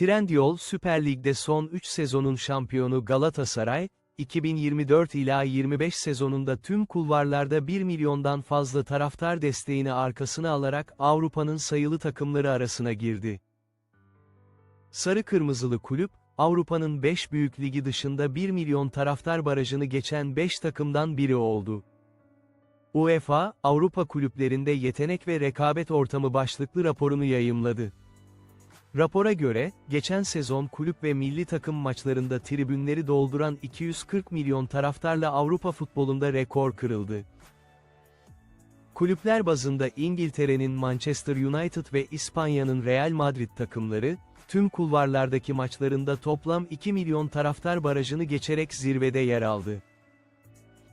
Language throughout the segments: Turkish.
Trendyol Süper Lig'de son 3 sezonun şampiyonu Galatasaray, 2024 ila 25 sezonunda tüm kulvarlarda 1 milyondan fazla taraftar desteğini arkasına alarak Avrupa'nın sayılı takımları arasına girdi. Sarı Kırmızılı kulüp, Avrupa'nın 5 büyük ligi dışında 1 milyon taraftar barajını geçen 5 takımdan biri oldu. UEFA, Avrupa kulüplerinde yetenek ve rekabet ortamı başlıklı raporunu yayımladı. Rapora göre, geçen sezon kulüp ve milli takım maçlarında tribünleri dolduran 240 milyon taraftarla Avrupa futbolunda rekor kırıldı. Kulüpler bazında İngiltere'nin Manchester United ve İspanya'nın Real Madrid takımları, tüm kulvarlardaki maçlarında toplam 2 milyon taraftar barajını geçerek zirvede yer aldı.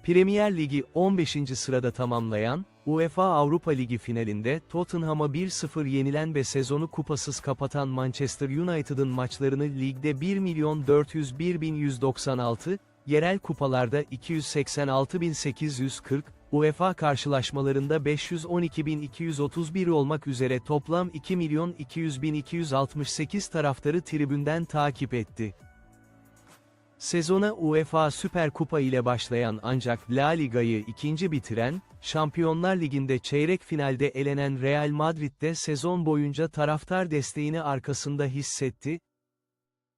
Premier Ligi 15. sırada tamamlayan, UEFA Avrupa Ligi finalinde Tottenham'a 1-0 yenilen ve sezonu kupasız kapatan Manchester United'ın maçlarını ligde 1 milyon 401 bin 196, yerel kupalarda 286.840, UEFA karşılaşmalarında 512.231 olmak üzere toplam 2 milyon 200 bin 268 taraftarı tribünden takip etti. Sezona UEFA Süper Kupa ile başlayan ancak La Liga'yı ikinci bitiren, Şampiyonlar Ligi'nde çeyrek finalde elenen Real Madrid'de sezon boyunca taraftar desteğini arkasında hissetti.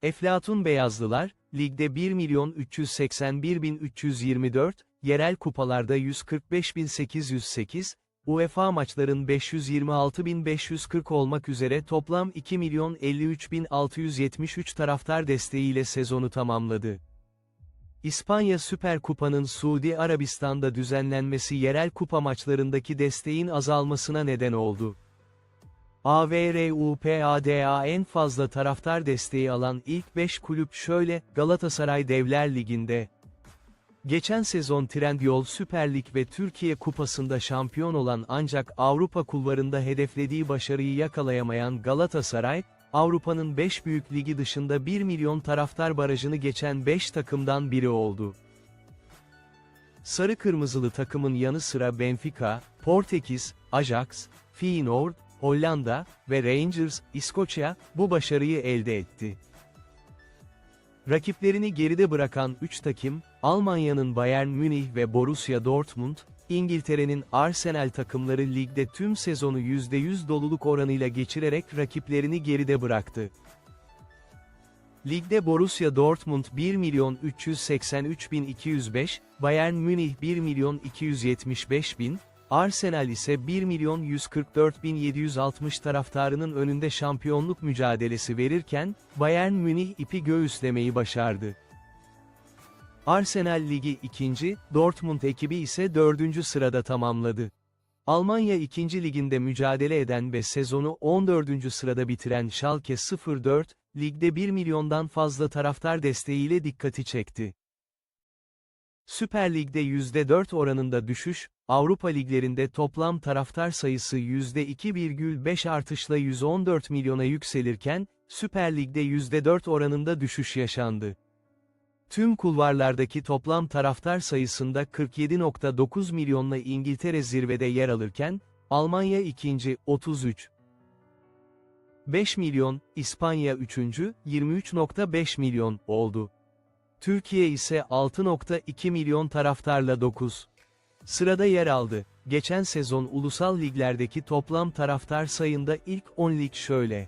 Eflatun Beyazlılar, ligde 1 milyon 381 bin 324, yerel kupalarda 145 bin 808, UEFA maçların 526.540 olmak üzere toplam 2 milyon 53.673 taraftar desteğiyle sezonu tamamladı. İspanya Süper Kupa'nın Suudi Arabistan'da düzenlenmesi yerel kupa maçlarındaki desteğin azalmasına neden oldu. AVRUPADA en fazla taraftar desteği alan ilk 5 kulüp şöyle, Galatasaray Devler Ligi'nde, Geçen sezon Trendyol Süper Lig ve Türkiye Kupası'nda şampiyon olan ancak Avrupa kulvarında hedeflediği başarıyı yakalayamayan Galatasaray, Avrupa'nın 5 büyük ligi dışında 1 milyon taraftar barajını geçen 5 takımdan biri oldu. Sarı Kırmızılı takımın yanı sıra Benfica, Portekiz, Ajax, Feyenoord, Hollanda ve Rangers, İskoçya, bu başarıyı elde etti. Rakiplerini geride bırakan 3 takım, Almanya'nın Bayern Münih ve Borussia Dortmund, İngiltere'nin Arsenal takımları ligde tüm sezonu %100 doluluk oranıyla geçirerek rakiplerini geride bıraktı. Ligde Borussia Dortmund 1 milyon 383 bin 205, Bayern Münih 1 milyon 275 bin, Arsenal ise 1 milyon 144 bin 760 taraftarının önünde şampiyonluk mücadelesi verirken, Bayern Münih ipi göğüslemeyi başardı. Arsenal Ligi 2. Dortmund ekibi ise 4. sırada tamamladı. Almanya 2. liginde mücadele eden ve sezonu 14. sırada bitiren Schalke 04, ligde 1 milyondan fazla taraftar desteğiyle dikkati çekti. Süper Lig'de %4 oranında düşüş, Avrupa liglerinde toplam taraftar sayısı %2,5 artışla 114 milyona yükselirken, Süper Lig'de %4 oranında düşüş yaşandı. Tüm kulvarlardaki toplam taraftar sayısında 47.9 milyonla İngiltere zirvede yer alırken, Almanya ikinci, 33. 5 milyon, İspanya 3. 23.5 milyon oldu. Türkiye ise 6.2 milyon taraftarla 9. Sırada yer aldı. Geçen sezon ulusal liglerdeki toplam taraftar sayında ilk 10 lig şöyle.